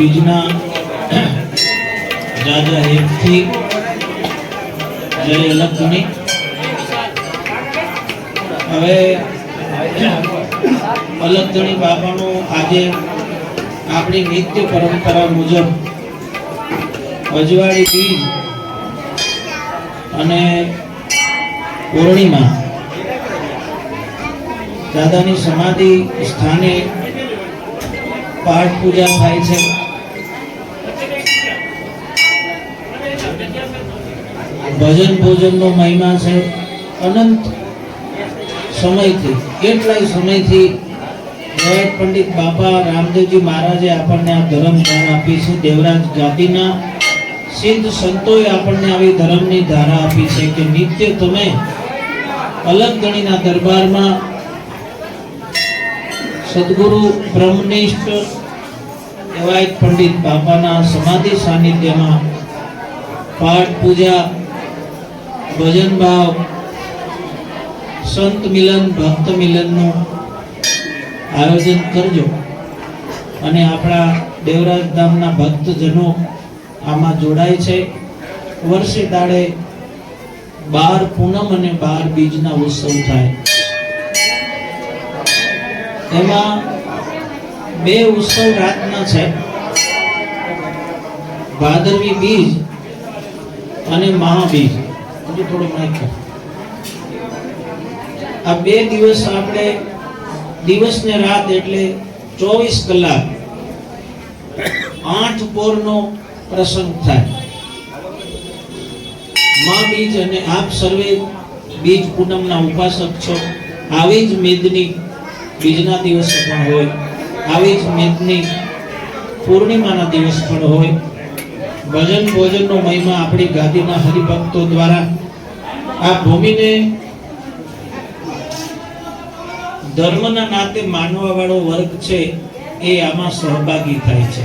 બીજના રાજા હેતથી જય અલગની હવે અલગધણી બાબાનો આજે આપણી નિત્ય પરંપરા મુજબ અજવાળી બીજ અને પૂર્ણિમા દાદાની સમાધિ સ્થાને પાઠ પૂજા થાય છે. ભજન ભોજનનો મહિમા છે. અનંત સમયથી, કેટલાય સમયથી જયંત પંડિત બાપા રામદેવજી મહારાજે આપણને આ ધર્મ દાન આપી છે. દેવરાજ જાતિના સિદ્ધ સંતોએ આપણને આવી ધર્મની ધારા આપી છે કે નિત્ય તમે અલગ ગણીના દરબારમાં સદગુરુ બ્રહ્મનિષ્ઠ દેવાયત પંડિત બાપાના સમાધિ સાનિધ્યમાં પાઠ પૂજા ભજન ભાવ સંત મિલન, ભક્ત મિલનનું આયોજન કરજો. અને આપણા દેવરાજ ધામના ભક્તજનો આમાં જોડાય છે. વર્ષે દાડે બાર પૂનમ અને બાર બીજના ઉત્સવ થાય. એમાં બે ઉત્સવ રાતના છે. ભાદરવી બીજ અને મહાબીજ. હજુ થોડું માઇક આ બે દિવસ આપણે દિવસ ને રાત એટલે ચોવીસ કલાક આઠ પોરનો પ્રસંગ થાય. મા બીજ અને આપ સર્વે બીજ પૂનમના ઉપાસક છો. આવી જ મેદની બીજના દિવસે પણ હોય. આવી જ મેદની પૂર્ણિમાના દિવસ પણ હોય. ભજન ભોજનનો મહિમા આપણી ગાદીના હરિભક્તો દ્વારા આ ભૂમિને ધર્મના નાતે માનવા વાળો વર્ગ છે એ આમાં સહભાગી થાય છે.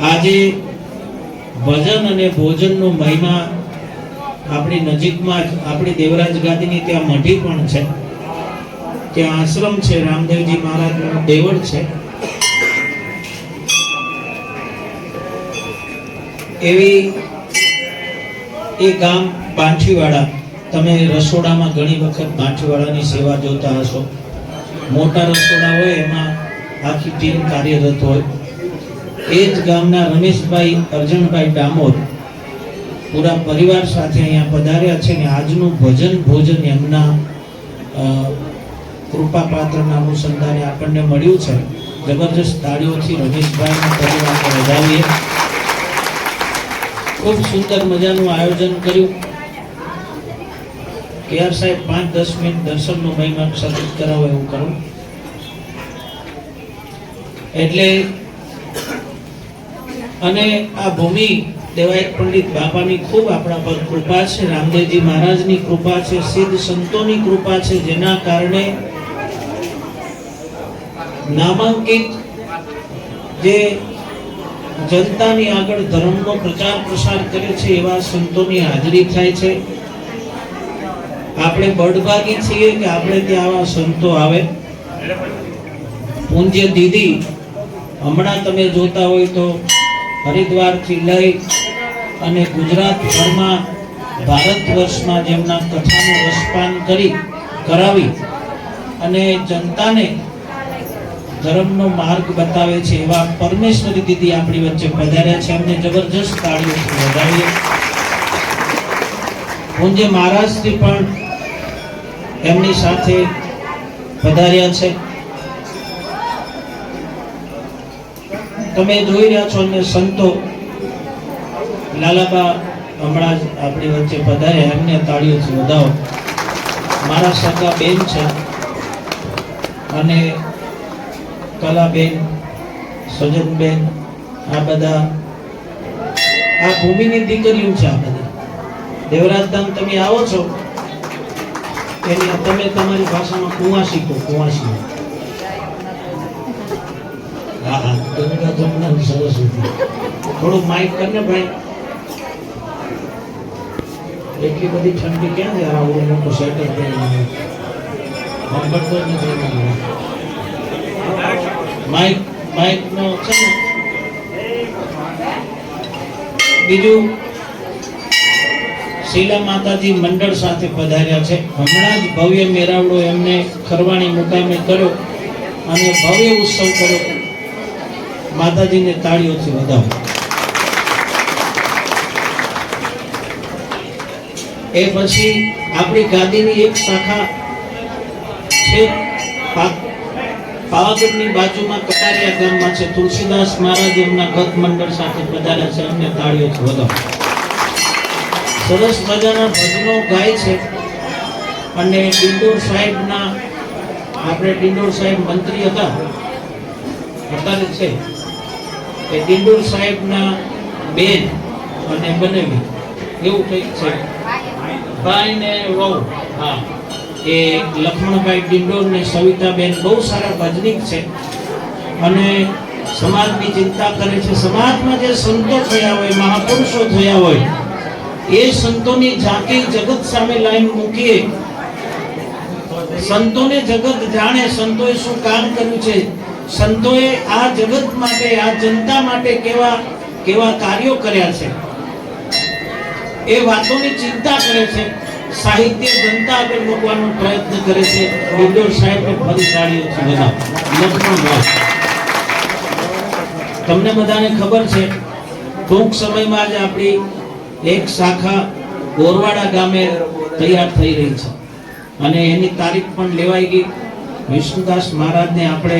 આજે ભજન અને ભોજનનો મહિમા આપણી નજીકમાં જ, આપણી દેવરાજ ગાદીની ત્યાં મઢી પણ છે. ત્યાં આશ્રમ છે, રામદેવજી મહારાજનું દેવળ છે. એવી એ ગામ પાંઠીવાડા તમે રસોડામાં ઘણી વખત પાંઠીવાડાની સેવા જોતા હશો. મોટા રસોડા હોય, એમાં આખી ટીમ કાર્યરત હોય. એ જ ગામના રમેશભાઈ, અર્જણભાઈ ડામોર પૂરા પરિવાર સાથે અહીંયા પધાર્યા છે ને આજનું ભજન ભોજન એમના કૃપાપાત્રના કૃપા પાત્રના અનુસંધાને આપણને મળ્યું છે. જબરજસ્ત તાળીઓથી રમેશભાઈના પરિવારને વધાવીએ. ખૂબ સુંદર મજાનું આયોજન કર્યું. કેઆર સાહેબ પાંચ દસ મિનિટ દર્શનનો મહિમા સતત કરાવો એવું કરો. એટલે અને આ ભૂમિ દેવાયત પંડિત બાપાની ખૂબ આપણા પર કૃપા છે, રામદેવજી મહારાજની કૃપા છે, સિદ્ધ સંતોની કૃપા છે, જેના કારણે નામાંકિત જે જનતાની આગળ ધર્મનો પ્રચાર પ્રસાર કરે છે એવા સંતોની હાજરી થાય છે. આપણે બળભાગી છીએ કે આપણે ત્યાં આવા સંતો આવે. પૂજ્ય દીદી, હમણાં તમે જોતા હોય તો હરિદ્વારથી લઈ અને ગુજરાત ભરમાં ભારત વર્ષમાં જેમના કથાનું રસપાન કરી, કરાવી અને જનતાને ધર્મનો માર્ગ બતાવે છે એવા પરમેશ્વરી દીદી આપણી વચ્ચે પધાર્યા છે. અમને જબરજસ્ત તાળીઓથી વધાવીએ પૂજ્ય મહારાજથી પણ એમની સાથે પધાર્યા છે. તમે જોઈ રહ્યા છો અને સંતો લાલાબા હમણાં જ આપણી વચ્ચે પધાર્યા. એમને તાળીઓથી વધાવો મારા સગા બેન છે. અને કલાબેન, સજનબેન, આ બધા, આ ભૂમિની દીકરીઓ છે આ બધા. દેવરાજ ધામ તમે આવો છો? એની તમે તમારી ભાષામાં કુંવાસી કહો કુંવાસી હા હા ગંગા જમના સરસ્વતી થોડું માઇક કરને ભાઈ. એટલી બધી ઠંડી ક્યાં છે? આવું મોટું સ્વેટર પહેરીને સાંભળતો જ નથી માઇક માઇકનો છે બીજું, શીલા માતાજી મંડળ સાથે પધાર્યા છે. હમણાં જ ભવ્ય મેળાવડો એમને ખરવાણી મુકામે કર્યો અને ભવ્ય ઉત્સવ કર્યો. માતાજીને તાળીઓથી વધાવો એ પછી આપણી ગાદીની એક શાખા છે પાવાગઢની બાજુમાં કટારિયા ગામમાં છે. તુલસીદાસ મહારાજ એમના ગત મંડળ સાથે પધાર્યા છે એમને તાળીઓથી વધાવો સરસ મજાના ભજનો ગાય છે. અને ડિંડોર સાહેબના, આપણે ડિંડોર સાહેબ મંત્રી હતા અત્યારે છે. એ ડિંડોર સાહેબના બેન અને બનેવી. એવું કંઈક છે. ભાઈ ને વહુ. હા. એ લક્ષ્મણભાઈ ડિંડોર ને સવિતાબેન બહુ સારા ભજનિક છે. અને સમાજની ચિંતા કરે છે. સમાજમાં જે સંતો થયા હોય, મહાપુરુષો થયા હોય, એ સંતોની ઝાંકી જગત સામે લાઈન મૂકીએ. સંતોને જગત જાણે, સંતોએ શું કામ કર્યું છે? સંતોએ આ જગત માટે, આ જનતા માટે કેવા કેવા કાર્યો કર્યા છે? એ વાતોની ચિંતા કરે છે. સાહિત્ય જનતા આગળ મૂકવાનો પ્રયત્ન કરે છે. ઇન્દોર સાહેબને ફરી તાળીઓથી વધાવો તમને બધાને ખબર છે, ટૂંક સમયમાં જ આપણી એક શાખા ગોરવાડા ગામે તૈયાર થઈ રહી છે. અને એની તારીખ પણ લેવાઈ ગઈ. વિષ્ણુદાસ મહારાજને આપણે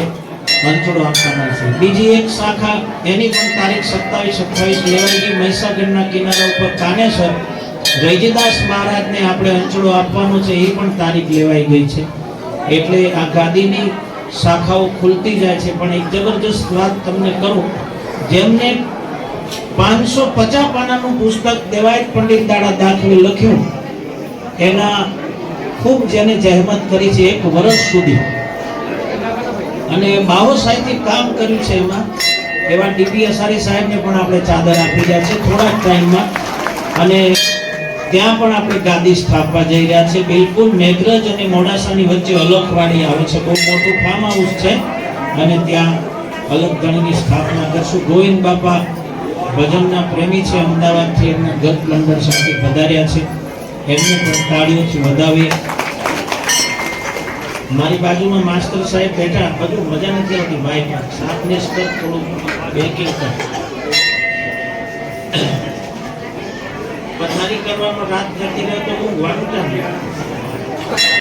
વંચોડો આપવાના છે. બીજી એક શાખા, એની પણ તારીખ સત્તાવીસ અઠ્ઠાવીસ લેવાઈ ગઈ. મહીસાગરના કિનારા ઉપર કાનેસર રૈજીદાસ મહારાજને આપણે અંચળો આપવાનો છે, એ પણ તારીખ લેવાઈ ગઈ છે. એટલે આ ગાદીની શાખાઓ ખુલતી જાય છે, પણ એક જબરજસ્ત વાત તમને કરું. જેમને પાંચસો પચાસ પાનાનું પુસ્તક દેવાયત પંડિત દાડા દાખલે લખ્યું, એના ખૂબ જેને જહેમત કરી છે, એક વર્ષ સુધી. અને બાવો સાહેબથી કામ કર્યું છે એમાં. એવા ડીપી અસારી સાહેબને પણ આપણે ચાદર આપી જાય છે, થોડાક ટાઈમમાં. અને ત્યાં પણ આપણે ગાદી સ્થાપવા જઈ રહ્યા છે. બિલકુલ મેઘરજ અને મોડાસાની વચ્ચે અલખવાડી આવે છે. બહુ મોટું ફાર્મ હાઉસ છે અને ત્યાં અલગ ગણની સ્થાપના કરશું. ગોવિંદ બાપા ભજનના પ્રેમી છે. અમદાવાદથી એમના ગત લંડન સાથે પધાર્યા છે. એમને પણ તાળીઓથી વધાવીએ. મારી બાજુમાં માસ્ટર સાહેબ બેઠા. બધું મજા નથી આવતી. ભાઈ, સાપને સ્તર થોડું બેકિંગ કર. કરવામાં રાત જતી રહે તો હું વાંચતા